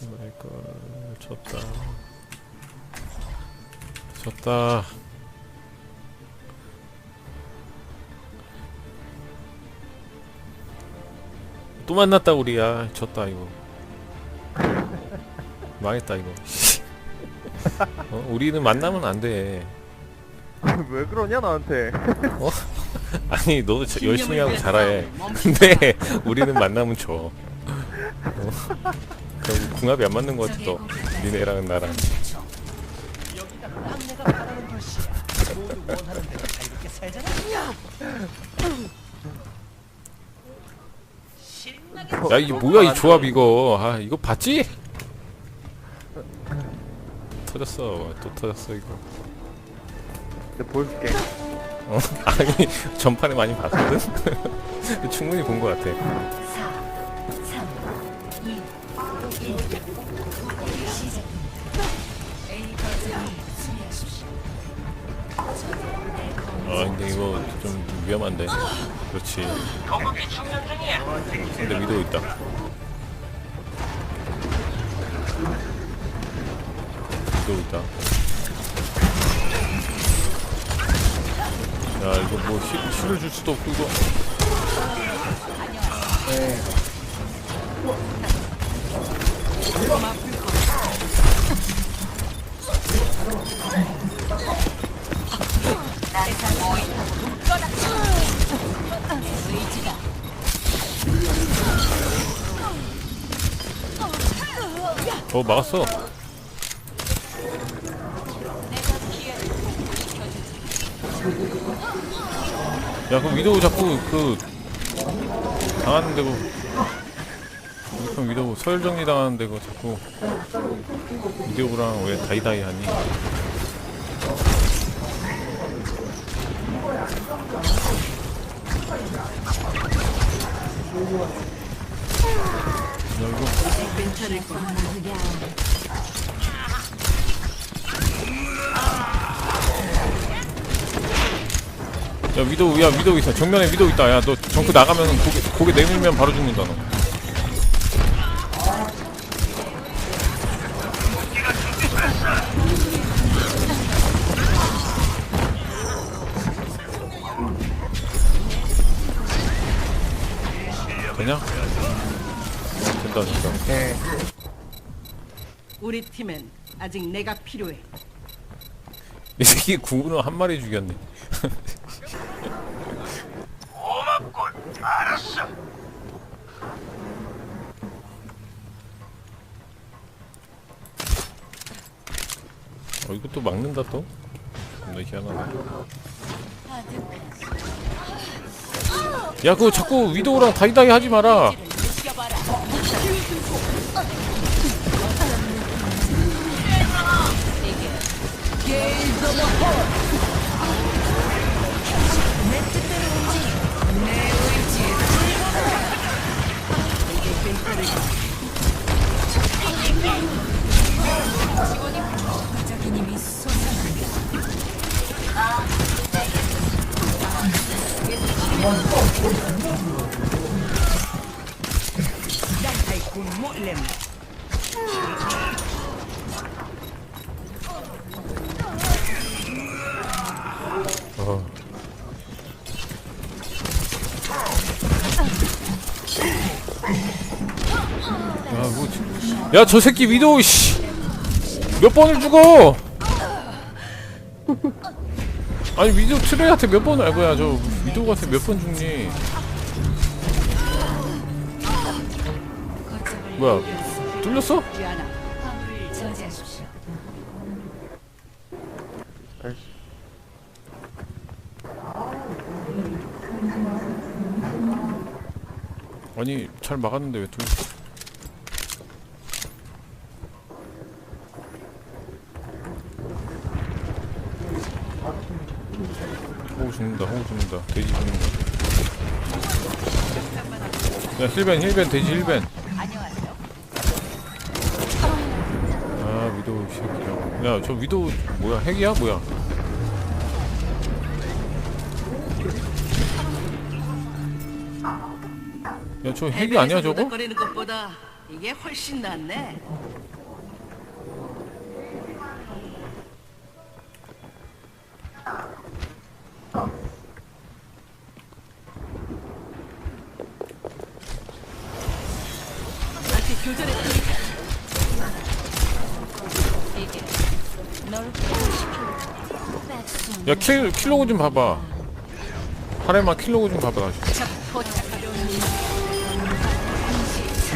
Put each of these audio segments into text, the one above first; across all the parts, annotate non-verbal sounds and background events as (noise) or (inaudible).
씨발 걸. 졌다. 졌다. 또 만났다 우리야. 졌다 이거. (laughs) 망했다 이거. 어? 우리는 만나면 안돼. 왜 그러냐 나한테? (laughs) 아니 너도 저- 열심히 하고 잘해 근데 우리는 만나면 져. 어. 그럼 궁합이 안 맞는 것 같아 너 니네랑 나랑. 야 이게 뭐야 이 조합 이거? 아 이거 봤지? 터졌어. 또 터졌어 이거. 내가 보여줄게. 어? (laughs) 아니 전판에 많이 봤거든? (laughs) 충분히 본 것 같아 좀 위험한데 그렇지 근데 위도 있다. 위도 있다. 야 이거 뭐 힐, 힐을 줄 수도 없고 이거 어 막았어. 야 그럼 위도우 자꾸 그 당하는 데고 그럼 위도우 서열 정리 당하는 데고 자꾸 위도우랑 왜 다이다이 하니 야 야 위도우 야 위도우 있어. 정면에 위도우 있다. 야 너 정크 나가면 고개, 고개 내밀면 바로 죽는다 너 우리 팀엔 아직 내가 필요해. 이 새끼 구으로 한 마리 죽였네. 어. 이것도 막는다 또? 존나 희한하네. 야 그거 자꾸 위도우랑 다이다이 하지 마라 مؤلم 어. 야, 뭐, 지- 야, 저 새끼 위도우, 씨! 몇 번을 죽어! 아니, 위도우 트레이한테 몇 번을, 아, 뭐야, 저, 위도우한테 몇 번 죽니? 뭐야, 뚫렸어? 아니, 잘 막았는데 왜 뚫렸어? 호우 죽는다, 호우 죽는다, 돼지 죽는다. 야, 힐벤, 힐벤, 돼지 힐벤. 아, 위도우 새끼야. 야, 저 위도우 뭐야? 핵이야? 뭐야? 야, 저 핵이 아니야 저거? 거리는 것보다 이게 훨씬 낫네. 이게 널 포시키는 야 킬, 킬로그 좀 봐봐 하레마 킬로그 좀 봐봐 다시 적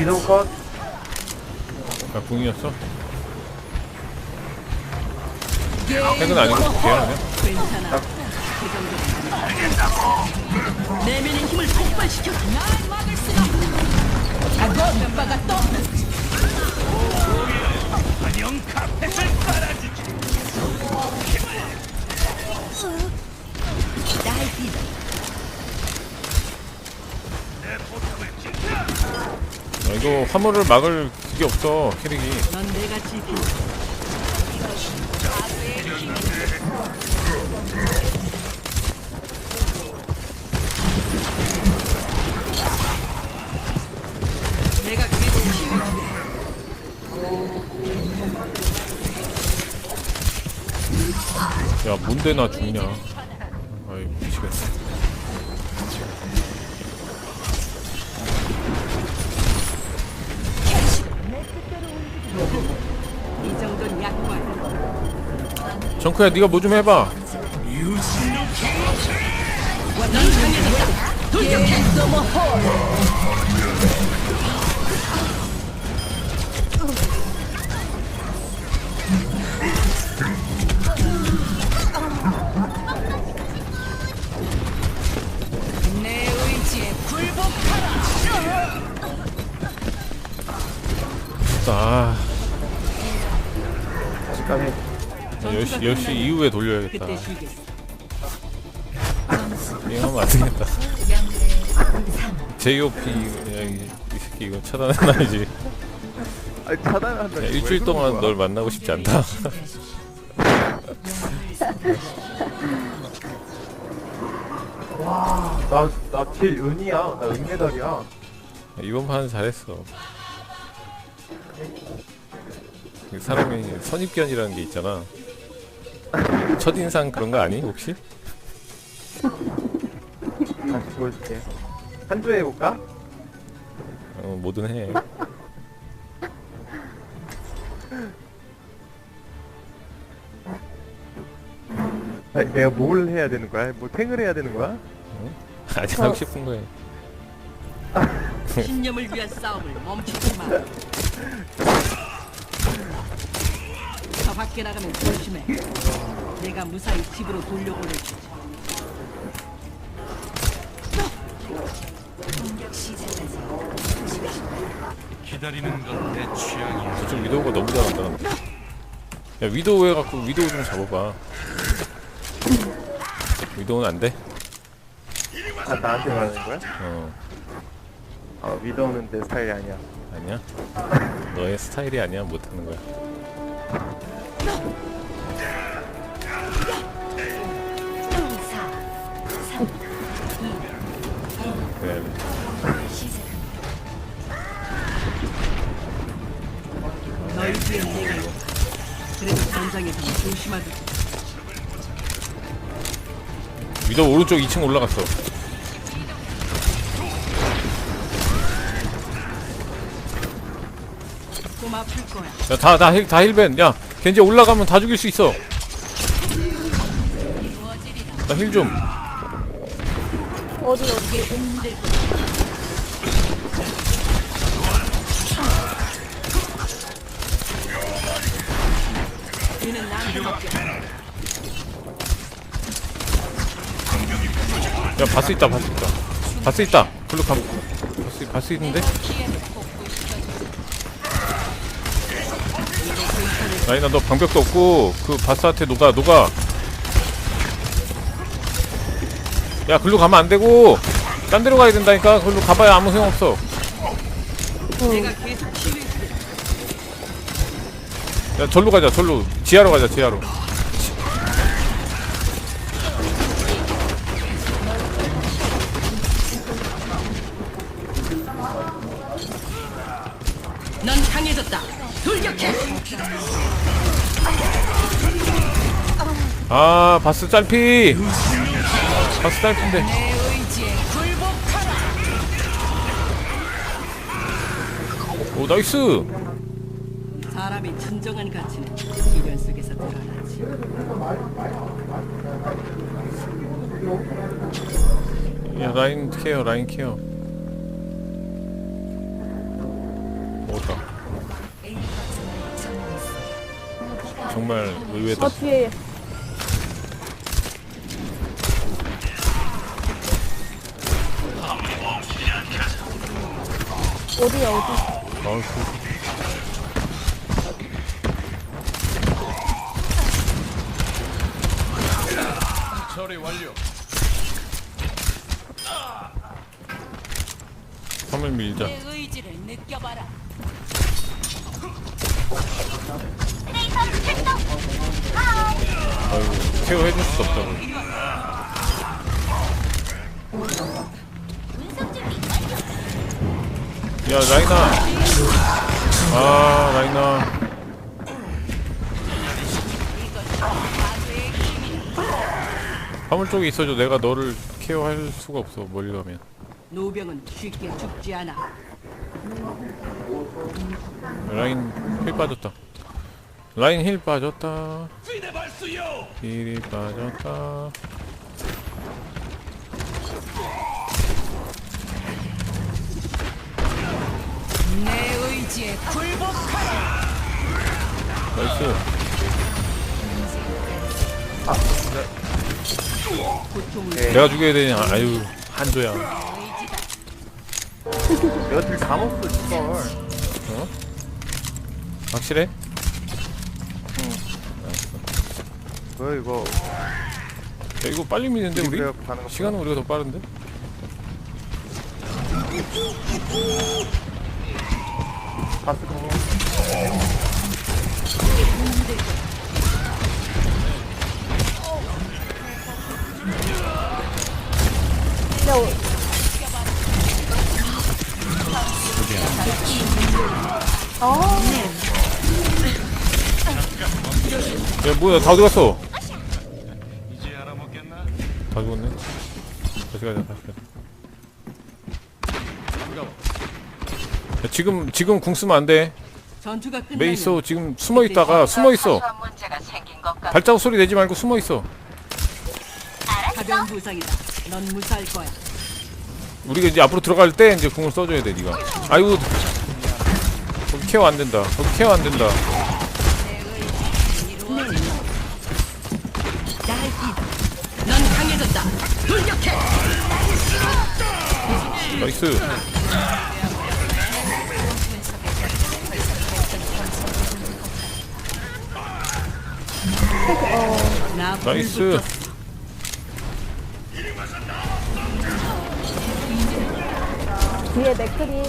위도우 컷. 야 궁이었어? 핵은 아니고 걔야 그냥 괜찮아. 내면의 힘을 폭발시켜. 날 막을 수 없는. 몇 바가 떠. 날 믿어. 야, 이거 화물을 막을 그게 없어 캐릭이. 야 뭔데 나 죽냐 아이 미치겠네 이 정도는 약과야. 정크야 네가 뭐 좀 해봐. 아 10시, 10시 이후에 돌려야겠다. 명대 3 JOP 야, 이, 이 새끼 이거 차단해놔야지. 아니 차단한다. 야, 일주일 동안 널 만나고 싶지 않다. 나나킬 은이야. 나 은메달이야. 이번 판 잘했어. 그 사람이 선입견이라는 게 있잖아 첫인상 그런 거 아니 혹시? 다시 보여줄게. 한조 해볼까? 어 뭐든 해 아니, 내가 뭘 해야 되는 거야? 뭐 탱을 해야 되는 거야? (laughs) 아니 하고 싶은 거야 신념을 위한 싸움을 멈추지 마. (laughs) 저 밖에 나가면 조심해. 내가 무사히 집으로 돌려보낼게. 공격 시작까지 기다리는 건 내 취향이야. 저쪽 위도우가 너무 잘한다 근데. 야 위도우 해갖고 위도우 좀 잡아봐 위도우는 안 돼? 아 나한테 말하는 거야? 어 아 위도우는 내 스타일이 아니야. 아니야? 너의 스타일이 아니야 못하는 거야 4 3 그래 2 시작합니다 너희 뒤엔 내가 있다. 그래도 전장에서는 조심하듯. 위도우 오른쪽 2층 올라갔어 좀 아플 거야. 야 다다다 힐벤 야 겐지 올라가면 다 죽일 수 있어 나 힐좀 얘는 나한테 맡겨. 야 바스 있다 바스 있다 바스 있다 글로 가 바스, 바스 있는데? 라인아 너 방벽도 없고 그 바스한테 녹아 녹아. 야 글로 가면 안 되고 딴 데로 가야 된다니까. 글로 가봐야 아무 소용 없어. 내가 계속 치유해. 야 절로 가자 절로. 지하로 가자 지하로 아 바스 짧피 바스 굴복하라. 오 나이스 사람의 진정한 가치는 기련 속에서 드러나지. 야 라인 케어 라인 케어 점령했습니다. 정말 의외다 어 뒤에 어디야 어디 나이스 처리 완료. 화물 밀자 내 의지를 느껴봐라. 아이고 케어 해줄 수 없다고 야 라이나 아 라이나 화물 쪽에 있어줘. 내가 너를 케어할 수가 없어 멀리 가면. 노병은 쉽게 죽지 않아. 라인 힐 빠졌다. 라인 힐 빠졌다. 힐이 빠졌다 내 의지에 굴복하라. 나이스 내가 죽여야 되냐 아유 한조야 (laughs) 내가 딜다 먹었어 씨발 어? 확실해? 왜 이거 야 이거 빨리 미는데 우리? 우리가 가는 거 시간은 우리가 더 빠른데? 바스 거야 뭐야 다 어디 갔어? 다 죽었네. 다시 가자 다시 가자 야, 지금 지금 궁 쓰면 안 돼 전투가 끝나면 메 있어 지금 숨어 있다가 숨어 있어 문제가 생긴 것 같아. 발자국 소리 내지 말고 숨어 있어 가벼운 부상이다. 넌 무사할 거야. 우리가 이제 앞으로 들어갈 때 이제 궁을 써줘야 돼 네가 아이고 거기 케어 안 된다 거기 케어 안 된다 넌 강해졌다. 돌격해. 나이스 나 나이스 뒤에 맥크리.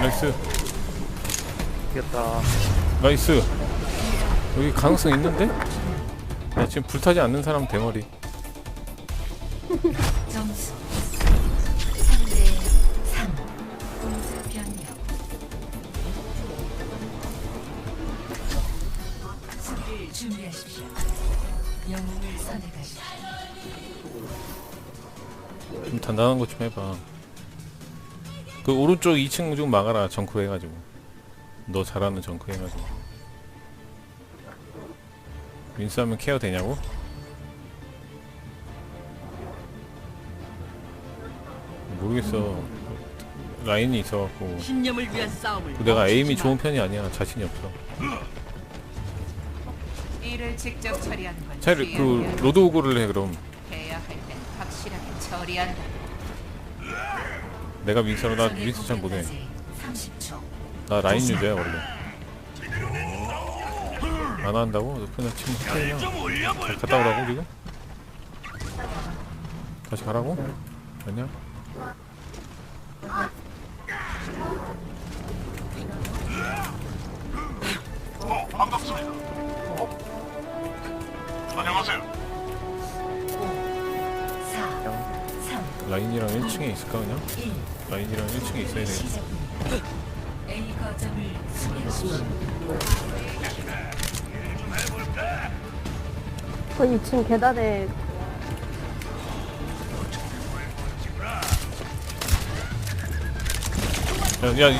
나이스 이겼다 나이스 여기 가능성 있는데? 야 지금 불타지 않는 사람 대머리 (laughs) 점수 3대 3. 공수 변경. 수비를 준비하십시오. 영웅을 선택하십시오. 좀 단단한 것 좀 해봐 그 오른쪽 2층 좀 막아라 정크 해가지고 너 잘하는 정크 해가지고 윈스 하면 케어 되냐고? 모르겠어 라인이 있어갖고 신념을 위한 싸움을. 그 내가 에임이 좋은 편이 아니야 자신이 없어 일을 직접 처리하는 건 차라리 그. 로드 오그를 해 그럼 해야 할 땐 확실하게 처리한다. 내가 윈스로 나 윈스 잘 못해 공격까지 30초. 나 라인 유저야 원래 안 한다고? 그냥 지금 그냥 갔다 오라고 지금? 다시 가라고? 아니야? 어, 반갑습니다. 어? 안녕하세요. 라인이랑 1층에 있을까 그냥? 라인이랑 1층에 있어야 되겠지. 오. 저 2층 계단에 야, 야,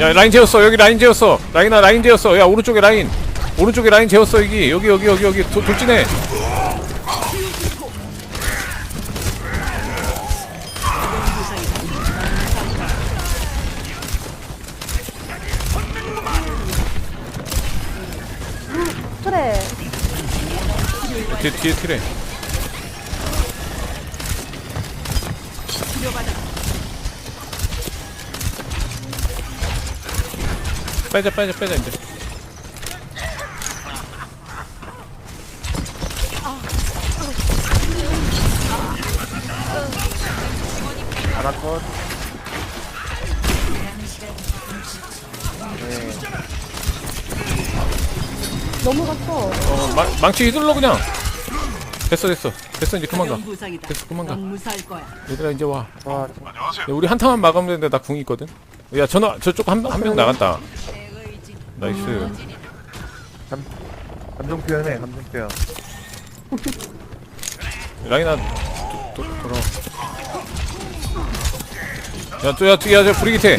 야 라인 재웠어. 여기 라인 재웠어. 라인아 라인 재웠어. 야 오른쪽에 라인. 오른쪽에 라인 재웠어 여기. 여기 여기 여기 여기. 도, 돌진해 뒤에 뒤에 트레 빼자 빼자 빼자 이제. 하나 컷. 넘어갔어. 어 망, 망치 휘둘러 그냥 됐어 됐어. 됐어 이제 그만 가. 부상이다. 됐어 그만 가. 넌 무사할 거야. 얘들아 이제 와. 와, 야, 우리 한타만 막으면 되는데 나궁 있거든? 야 전화 저쪽 한한명 나갔다. 내 의지는 나이스. 감정 표현해, 감정 표현. 도, 돌아 야또야야저 브리기테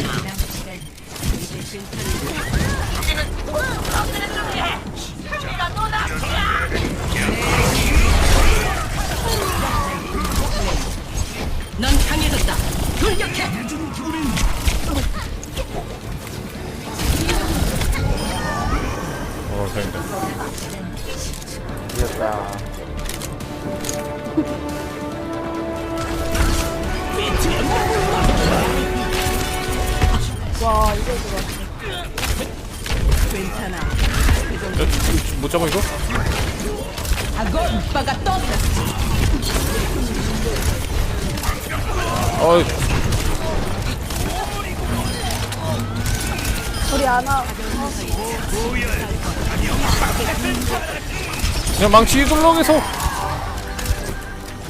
그냥 망치 계속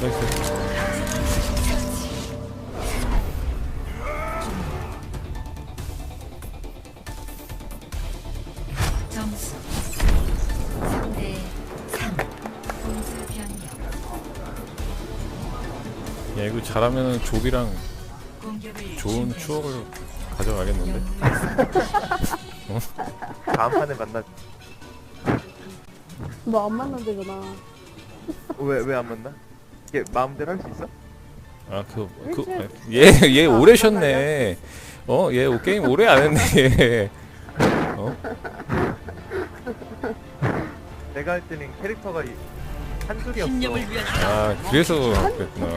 나이스 점수 3대 3. 공수 변경. 야 이거 잘하면은 조비랑 공격을 좋은. 추억을 가져가겠는데 다음 판에 만나. 너 안 만난대잖아 왜, 왜 안 만나? 이게 마음대로 할 수 있어? 아 그 그 얘얘 오래 쉬었네 어 얘 게임 오래 안 했네 얘. 어 내가 할 때는 캐릭터가 이- 한 줄이었어. 신념을 위한 아 그래서 그랬구나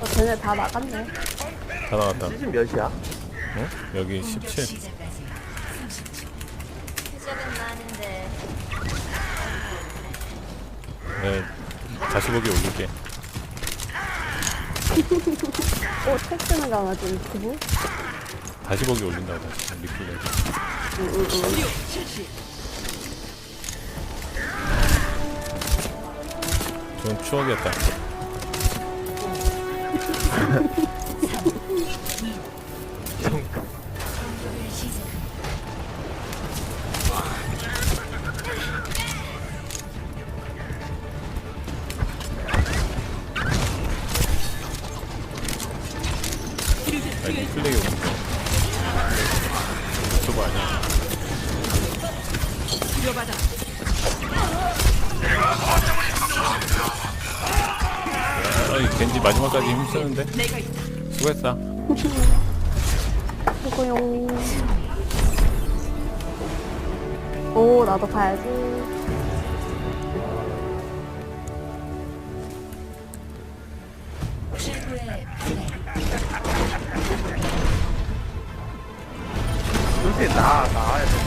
어, 쟤네 다 나갔네 다 나왔다 시즌 몇이야? 어? 여기 공격 17 시작까지 30초. 네, 다시 보기 올릴게. 오 택시는 강아지 유튜브 다시 보기 올린다고 다시 리플레이 좋은 추억이었다 (laughs) (laughs) 마지막까지 힘쓰는데 있다. 수고했다 수고용 오 나도 가야지. 솔직히 나, 나와야 돼.